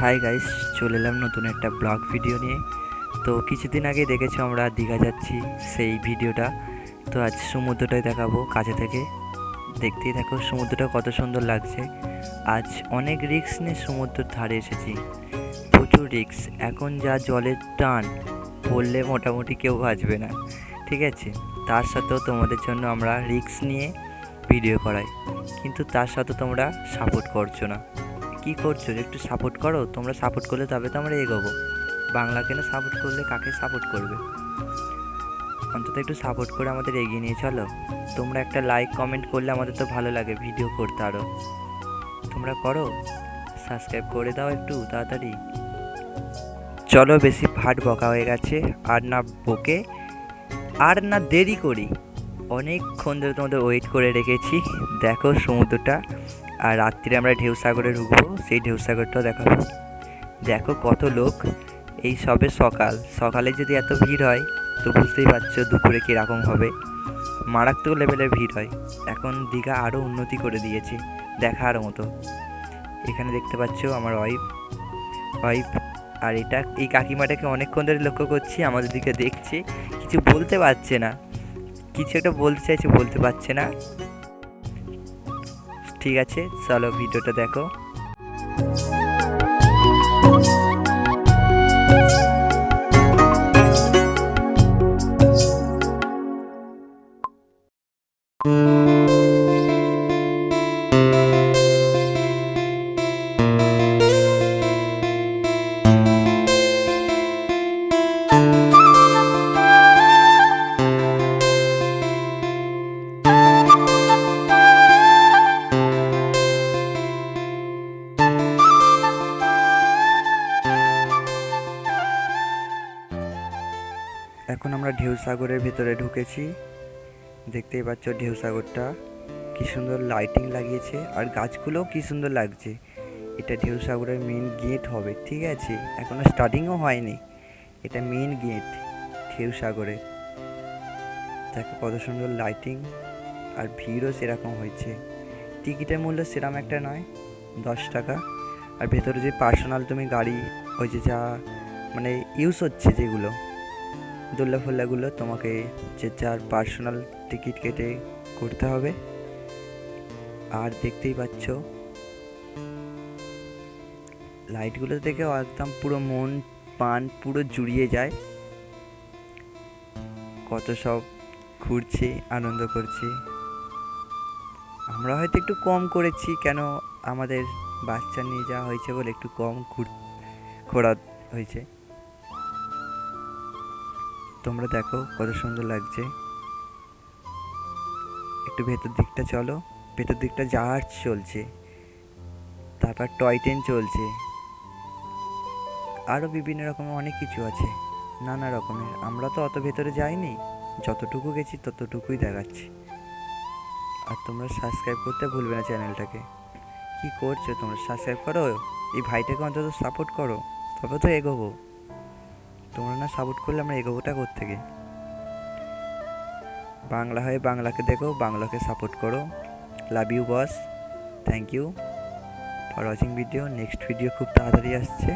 Hi guys চলে এলাম নতুন একটা ব্লগ ভিডিও নিয়ে। তো কিছুদিন আগে দেখেছ আমরা দীঘা যাচ্ছি সেই ভিডিওটা তো আজ সমুদ্রটাই দেখাবো কাছে থেকে। দেখতেই দেখো সমুদ্রটা কত সুন্দর লাগছে। আজ অনেক রিক্স নিয়ে সমুদ্রের ধারে এসেছি। প্রচুর রিক্স এখন যা জলের টান পড়লে মোটামুটি কেউ বাঁচবে না। ঠিক আছে? তার সাথেও তোমাদের জন্য আমরা রিক্স নিয়ে ভিডিও করাই। কিন্তু তার সাথে তোমরা সাপোর্ট করছ না। কি করছ? একটু সাপোর্ট করো? তোমরা সাপোর্ট করলে তবে তো আমরা এগোবো। বাংলাকে না সাপোর্ট করলে কাকে সাপোর্ট করবে? অন্তত একটু সাপোর্ট করে আমাদের এগিয়ে নিয়ে চলো। তোমরা একটা লাইক কমেন্ট করলে আমাদের তো ভালো লাগে ভিডিও করতে আরও তোমরা করো? সাবস্ক্রাইব করে দাও একটু তাড়াতাড়ি। চলো বেশি ফাট বকা হয়ে গেছে। আর না বকে, আর না দেরি করি। অনেকক্ষণ ধরে তোমাদের ওয়েট করে রেখেছি। দেখো সমুদ্রটা। আর রাত্রিরে আমরা ঢেউ সাগরে ঢুকবো, সেই ঢেউ সাগরটাও দেখাবো। দেখো কত লোক এই সবে সকাল। সকালে যদি এত ভিড় হয়, তো বুঝতেই পারছ দুপুরে কীরকম হবে। মারাত্মক লেভেলের ভিড় হয়। এখন দীঘা আরও উন্নতি করে দিয়েছে, দেখার মতো। এখানে দেখতে পাচ্ছো আমার ওয়াইফ ওয়াইফ আর এটা, এই কাকিমাটাকে অনেকক্ষণ ধরে লক্ষ্য করছি, আমাদের দিকে দেখছে। কিছু বলতে পারছে না। কিছু একটা বলতে চাইছে, বলতে পারছে না। ঠিক আছে চলো ভিডিওটা দেখো। এখন আমরা ঢেউ সাগরের ভেতরে ঢুকেছি। দেখতেই পাচ্ছ ঢেউ সাগরটা কি সুন্দর লাইটিং লাগিয়েছে আর গাছগুলোও কি সুন্দর লাগছে। এটা ঢেউ সাগরের মেন গেট হবে, ঠিক আছে? এখনও স্টার্টিংও হয়নি। এটা মেন গেট ঢেউ সাগরে। দেখো কত সুন্দর লাইটিং আর ভিড়ও সেরকম হয়েছে। টিকিটের মূল্য সেরকম একটা নয়, দশ টাকা। আর ভেতরে যে পার্সোনাল তুমি গাড়ি, ওই যে যা মানে ইউজ হচ্ছে যেগুলো। দোল্লা ফোল্লাগুলো তোমাকে যে যার পার্সোনাল টিকিট কেটে করতে হবে। আর দেখতেই পাচ্ছ লাইটগুলো দেখে একদম পুরো মন পান পুরো জুড়িয়ে যায়। কত সব ঘুরছে, আনন্দ করছে। আমরা হয়তো একটু কম করেছি, কেন আমাদের বাচ্চা নিয়ে যাওয়া হয়েছে বলে একটু কম ঘুর, ঘোরা হয়েছে। তোমরা দেখো কত সুন্দর লাগছে। একটু ভেতর দিকটা চলো, ভেতর দিকটা জাহাজ চলছে, তারপর টয় ট্রেন চলছে। আরও বিভিন্ন রকমের অনেক কিছু আছে, নানা রকমের। আমরা তো অত ভেতরে যাইনি, যতটুকু গেছি ততটুকুই দেখাচ্ছি। আর তোমরা সাবস্ক্রাইব করতে ভুলবে না চ্যানেলটাকে। কি করছ তোমরা? সাবস্ক্রাইব করো? এই ভাইটাকে অন্তত সাপোর্ট করো। তবে তো এগোবো। তোমরা না সাপোর্ট করলে আমরা এগোবোটা থেকে বাংলা হয়ে বাংলাকে দেখো, বাংলাকে সাপোর্ট করো। Love you boss thank you for watching video next video খুব তাড়াতাড়ি আসছে।